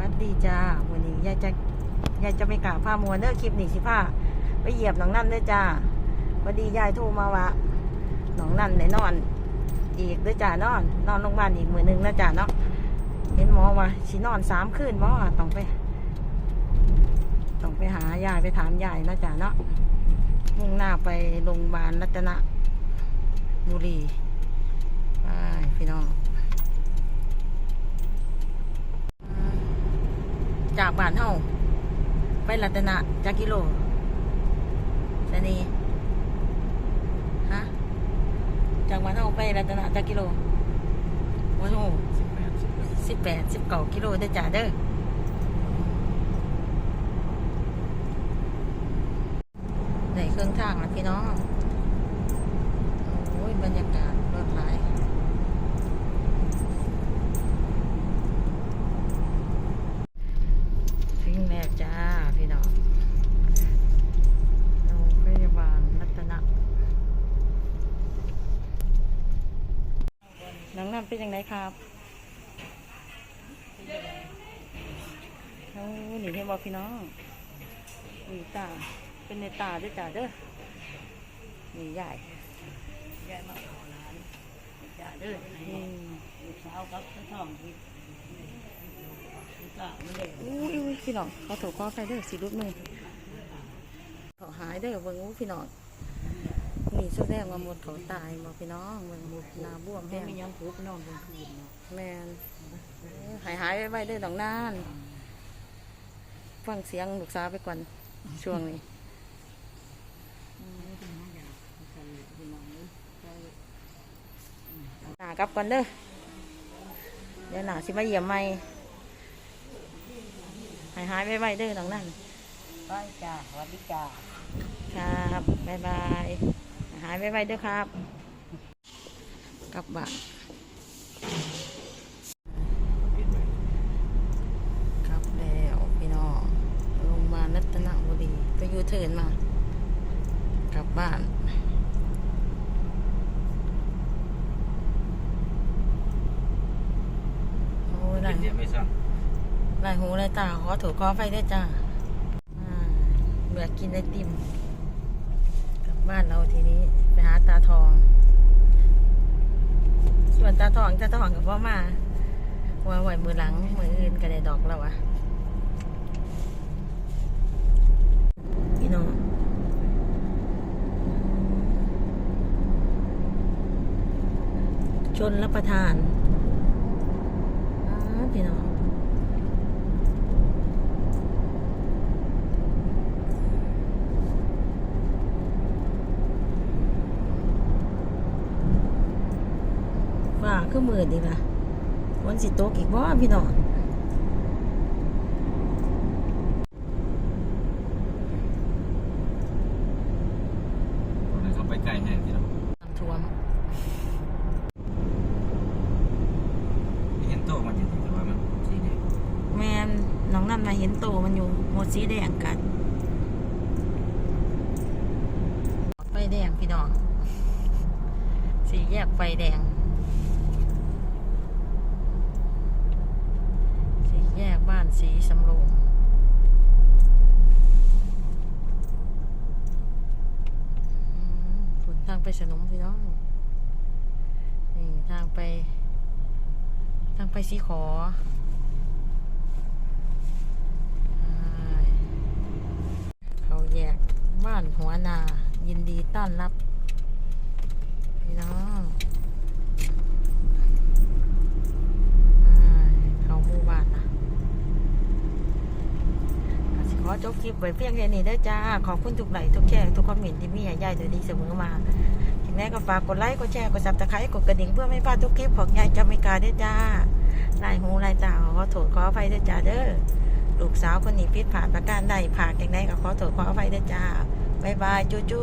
วัสดีจ้าวันนี้ยายจะยายจะไปกราบผ้ามวนเด้อคลิปหนีสิผ้าไปเหยียบหนองนั่นเด้อจ้าพอดียายโทรมาว่าหนองนั่นไหนนอน อีกเด้อจ้านอน นอนโรงพยาบาลอีกมือหนึงนะจ้าเนาะเห็นหมอว่าสินอนสามคืนหมอต้องไปต้องไปหายายไปถามยายนะจ้าเนาะมุ่งหน้าไปโรงพยาบาลรัตนบุรีไปพี่น้อง จากบ้านเฮาไปรัตนะจากกิโลสนีฮะจากบ้านเฮาไปรัตนะจากกิโลโอ้โหสิบแปดสิบเก้ากิโลเด้จ้าเด้อในเครื่องทางนะพี่น้อง โอ้ยบรรยากาศรถหลาย ถึงแล้วจ้าพี่น้องโรงพยาบาลรัตนะ น้องน้ำเป็นยังไงครับโอ้หนีให้บอกพี่น้องนี่ตา เป็นในตาด้วยจ้าเด้อนี่ใหญ่ยายมาขอร้านจ่าเด้ออืมลูกสาวกับท้องที่ลูกสาวไม่ได้อุ้ยอุ้ยพี่น้องเขาถูกข้อใครเด้อสิรุดมือเขาหายเด้อเบิ่งอู้พี่น้อง นี่แสดงว่าหมดเขาตายบอกพี่น้องเบิ่งหมดหนาบวมแม่แห้งไม่ยังทุบนอนบนพื้นเนาะแมนหายหายไว้เด้อดอกนานฟังเสียงลูกสาวไปก่อนช่วงนี้อืมไม่เป็นไรอย่างกันพี่น้องนี่ใช่หนากลับก่อนเด้อเดี๋ยวหนาสิมาเยี่ยมใหม่หายหายไว้ไว้เด้อดอกนั่นไปจ้าสวัสดีจ้าครับ บ๊ายบาย หายหายไว้ไว้เด้อครับ กลับบ้านกลับแล้วพี่น้องโรงพยาบาลรัตนบุรีไปอยูเทิร์นมากลับบ้านโอ้ยหลายเดี๋ยวไม่สั่งหลายหูหลายตาขอถูกขอไฟได้วยจ้าอ่าเบื่อกินไอติมกลั บ้านเราทีนี้ ไปหาตาทอง ส่วนตาทองตาทองกับพ่อมาว่าไหวมือหลัง มืออื่นก็ได้ดอกแล้ววะพี่น้องชนรับประทานอ้าพี่น้อง ว่าคือมืดอีกละวันสิตกอีกบ่พี่น้องมันเขาไปไกลแห้งที่เราน้ำท่วมเห็นโตมันอยู่แต่ว่ามันสีแดงแม่นน้องนั่นมาเห็นโตมันอยู่หมดสีแดงกันไฟแดงพี่น้องสีแยกไฟแดง สีแยกบ้าน สำโรงอืมฝนทางไปสนมพี่น้อง นี่ทางไป ทางไปสีขอเขาแยกบ้านหัวนา ยินดีต้อนรับ พี่น้องอ่าเขาหมู่บ้านนะก็สิขอ จบคลิปไว้เพียงแค่นี้ได้อจ้า ขอบคุณทุกไลค์ทุกแชร์ทุกคอมเมนต์ที่มีใหญ่ๆโดยดีเสมอมาถึงแม้ก็ฝากกดไลค์กดแชร์กดซับสไครต์กดกระดิ่งเพื่อไม่พลาดทุกคลิปของยายจามิกาด้จ้าลายหูลายตาขอโทษขออภัยด้จ้าเด้อลูกสาวคนนี้พิษผ่านประการใดผ่านอย่างไรก็ขอโทษขออภัยด้จ้าบ๊ายบายจูจู